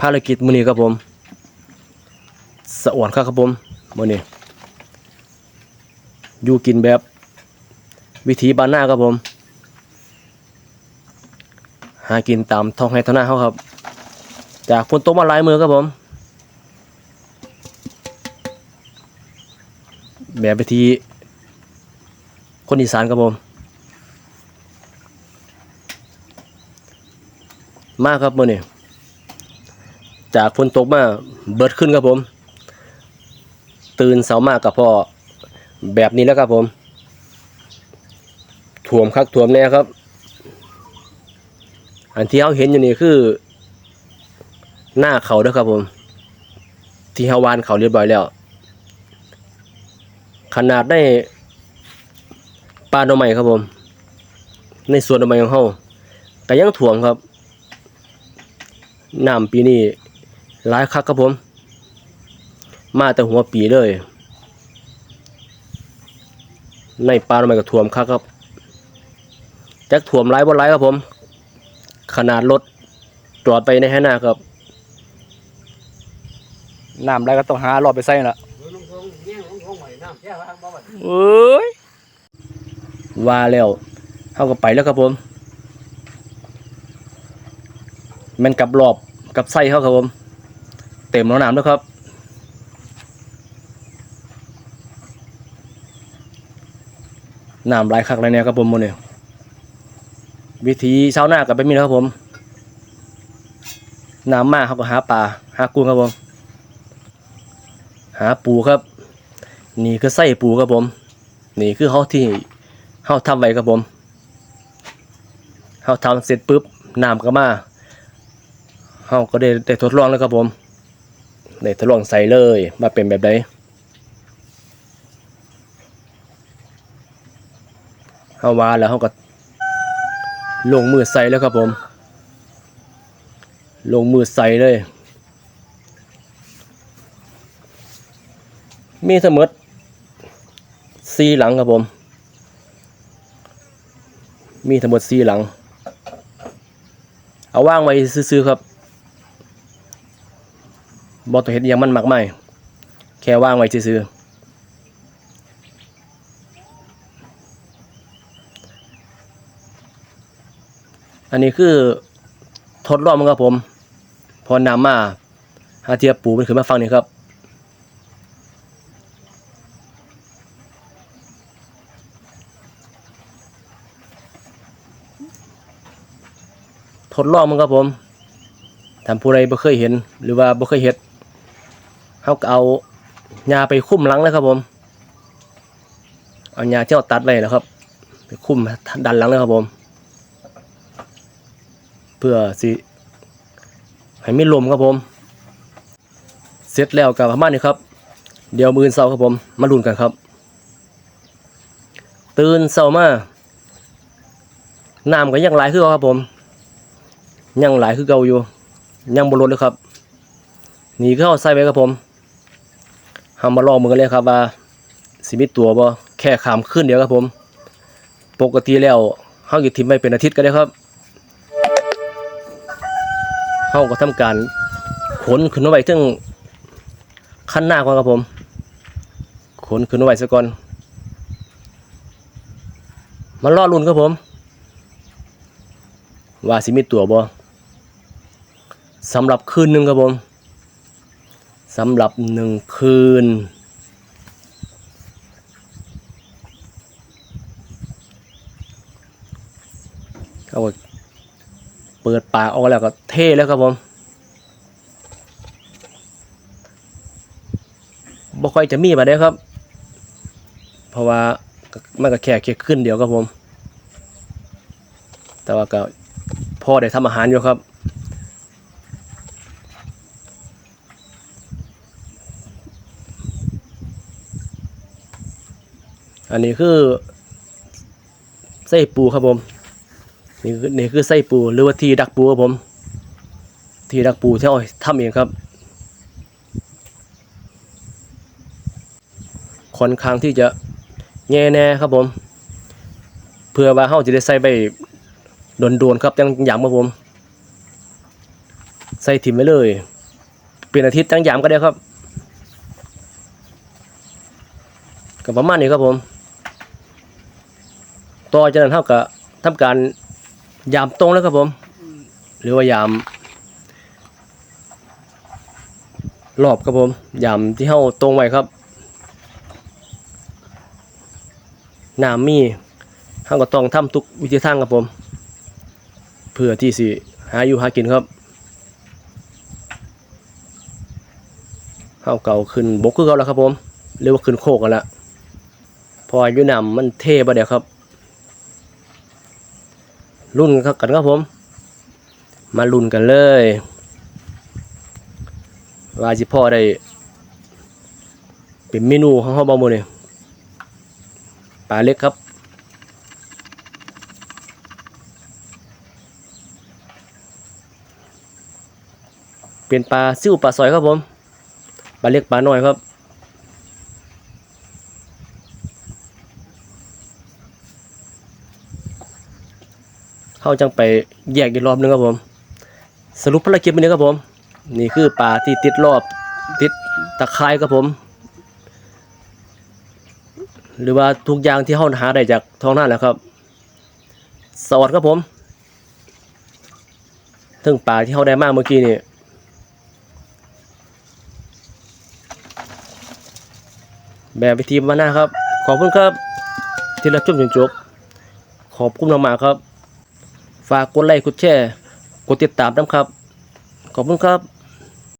ภารกิจมือนี้ครับผมสะอ่อนครับครับผมมือนี้อยู่กินแบบ วิถีบ้านหน้าครับผม หากินตามท้องไร่ท้องนาเขาครับ จากฝนตกมาหลายมือครับผม แบบวิธีคนอีสานครับผม มากครับมือนี้ จากฝนตกมาเบิดขึ้นครับผม ตื่นเสามากกับพ่อแบบนี้แล้วครับผมถ่วมคักถ่วมแน่ครับ อันที่เขาเห็นอยู่นี่คือ หน้าเขาด้อครับผม ที่เฮาวานเขาเรียบร้อยแล้ว ขนาดได้ปลาหน่อไม้ครับผม ในสวนหน่อไม้ของเฮาก็ยังถ่วมครับน้ำปีนี้ หลายคักครับผม มาแต่หัวปีเลย ในปลาหน่อไม้ก็ถ่วมคักครับจักถ่วมหลายบ่หลายครับผม ขนาดรถจอดไปในแห่นาครับน้ำไรก็ต้องหารอบไปใส่นั่นละเอ้ยว่าแล้วเขาก็ไปแล้วครับผมแมันกับรอบกับไส้เขาครับผม เต็มแล้วน้ำแล้วครับน้ำไหลายคักเลยเนี่ยครับผมโมเนี่ยวิธีเช้าวนากับเป็นมีนะครับผมน้ำมากเขาก็หาปลาหากุ้งครับผมหาปูครับ นี่คือไส้ปูครับผม นี่คือเขาที่เขาทำไว้ครับผมเขาทำเสร็จปุ๊บน้ำก็มาเขาก็ได้ได้ทดลองแล้วครับผม ได้ทดลองใส่เลยมาเป็นแบบใดเขาว่าแล้วเขาก็ลงมือใส่แล้วครับผม ลงมือใส่เลย มีทั้งหมดสี่หลังครับผม มีทั้งหมดสีหลัง เอาว่างไว้ซื้อๆครับ บอตัวเห็ดยังมันมากไม่แค่ว่างไว้ซื้ออันนี้คือทดลองมันครับผม พอนำมาหาเทียบปูมันขึ้นมาฟังนี่ครับทดลองมันครับผมทำผู้ใดบ่เคยเห็น หรือว่าบ่เคยเห็ด เขาก็เอาหญ้าไปคุ้มหลังเลยครับผม เอาหญ้าที่เราตัดไว้แล้วครับ ไปคุ้มดันหลังเลยครับผม เพื่อสิให้มีลมครับผม เสร็จแล้วกับประมานี้ครับ เดี๋ยวมืออนเสาครับผม มาลุ้นกันครับ ตื่นเสาร์มาน้ำก็ยังไหลคือเก่าครับผม ยังไหลายคือเก่าอยู่ ยังบนรถเลยครับ นี่ก็เอาใส่ไว้ครับผม เามาลองมือกันเลยครับว่าสิมีตัวบ่แค่ขามขึ้นเดียวครับผม ปกติแล้วเฮาอยู่ทิมไปเป็นอาทิตย์ก็ได้ครับเฮาก็ทำการขนขึ้นไว้ถึงขั้นหน้าก่อนครับผม ขนขึ้นไว้ซะก่อนมาล่อรุ่นครับผม ว่าสิมีตัวบ่สำหรับคืนหนึ่งครับผม สำหรับหนึ่งคืนเขาก็เปิดปากออกแล้วก็เท่แล้วครับผมบ่ค่อยจะมีมาได้ครับ เพราะว่ามันก็แค่แค่ขึ้นเดียวครับผม แต่ว่าก็พ่อได้ทำอาหารอยู่ครับ อันนี้คือไส้ปูครับผม นี่คือนี่คือไส้ปูหรือว่าทีดักปูครับผม ทีดักปูที่เราทำเองครับค่อนข้างที่จะแง่แน่ครับผม เพื่อว่าเราจะได้ใส่ไปโดนๆครับยังย้ำครับผม ใส่ถิ่มไว้เลย เป็นอาทิตย์จังยามก็ได้ครับก็ประมาณนี้ครับผม ต่อจากนั้นเท่ากับทำการยามตรงแล้วครับผม หรือว่ายามรอบครับผมยามที่เฮาตรงไว้ครับน้ำมีเฮาก็ต้องทำทุกวิธีทางครับผม เพื่อที่สิหาอยู่หากินครับเฮาเก่าขึ้นบกคือเก่าแล้วครับผมหรือว่าขึ้นโคกกันละเพออยู่น้ำมันเทบ่เดี๋ยวครับ รุ่นกันครับผม มารุ่นกันเลย ว่าสิพ่อได้ เป็นเมนูของเฮาบ่มื้อนี้ปลาเล็กครับเป็นปลาซิ่วปลาซอยครับผมปลาเล็กปลาน้อยครับ เขาจังไปแยกอีกรอบหนึงครับผม สรุปภารกิจวันนี้ครับผม นี่คือปลาที่ติดรอบติดตะไคร้ครับผม หรือว่าทุกอย่างที่เขาหาได้จากท้องนาแหละครับ สวัสดีครับผมถึงปลาที่เขาได้มากเมื่อกี้นี่แบบวิธีมาหน้าครับ ขอบคุณครับ ที่รับชมจนจบขอบคุณมากๆครับ ฝากกดไลค์กดแชร์กดติดตามน้ำครับ ขอบคุณครับ